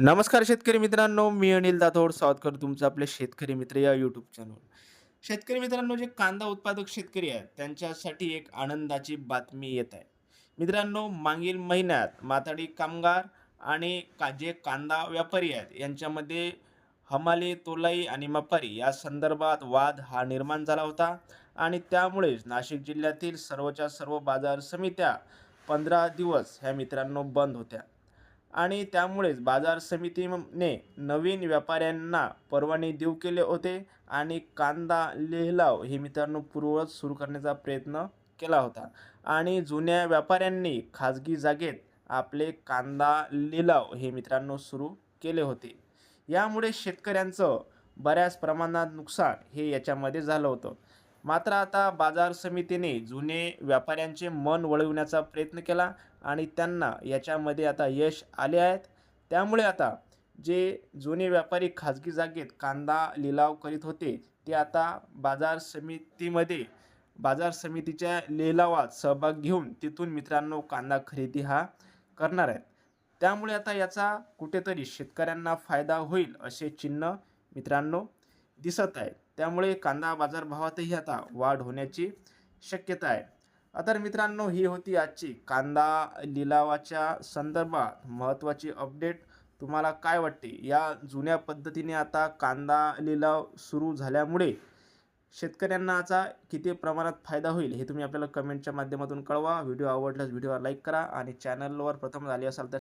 नमस्कार शेतकरी मित्रांनो मी अनिल दाथोड सावधकर तुमचं आपले शेतकरी मित्र या यूट्यूब चॅनल शेतकरी मित्रांनो जे कांदा उत्पादक शेतकरी आहेत त्यांच्यासाठी एक आनंदाची बातमी येत आहे. मित्रांनो मागील महिन्यात माथाडी कामगार आणि का जे कांदा व्यापारी आहेत यांच्यामध्ये हमाली तोलाई आणि मपारी या संदर्भात वाद हा निर्माण झाला होता आणि त्यामुळेच नाशिक जिल्ह्यातील सर्वच्या सर्व बाजार समित्या पंधरा दिवस ह्या मित्रांनो बंद होत्या. आणि त्यामुळेच बाजार समितीने नवीन व्यापाऱ्यांना परवाने देऊ केले होते आणि कांदा लिलाव हे मित्रांनो पूर्ववत सुरू करण्याचा प्रयत्न केला होता. आणि जुन्या व्यापाऱ्यांनी खाजगी जागेत आपले कांदा लिलाव हे मित्रांनो सुरू केले होते. यामुळे शेतकऱ्यांचं बऱ्याच प्रमाणात नुकसान हे याच्यामध्ये झालं होतं. मात्र आता बाजार समितीने जुने व्यापाऱ्यांचे मन वळविण्याचा प्रयत्न केला आणि त्यांना याच्यामध्ये आता यश आले आहेत. त्यामुळे आता जे जुने व्यापारी खाजगी जागेत कांदा लिलाव करीत होते ते आता बाजार समितीमध्ये बाजार समितीच्या लिलावात सहभाग घेऊन तिथून मित्रांनो कांदा खरेदी हा करणार आहेत. त्यामुळे आता याचा कुठेतरी शेतकऱ्यांना फायदा होईल असे चिन्ह मित्रांनो दिसत आहे त्यामुळे कांदा बाजारभावातही आता वाढ होण्याची शक्यता आहे. तर मित्रांनो ही होती आजची कांदा लिलावाच्या संदर्भात महत्त्वाची अपडेट. तुम्हाला काय वाटते? या जुन्या पद्धतीने आता कांदा लिलाव सुरू झाल्यामुळे शेतकऱ्यांना याचा किती प्रमाणात फायदा होईल हे तुम्ही आपल्याला कमेंटच्या माध्यमातून कळवा. व्हिडिओ आवडल्यास व्हिडिओला लाईक करा आणि चॅनलवर प्रथम झाले असाल तर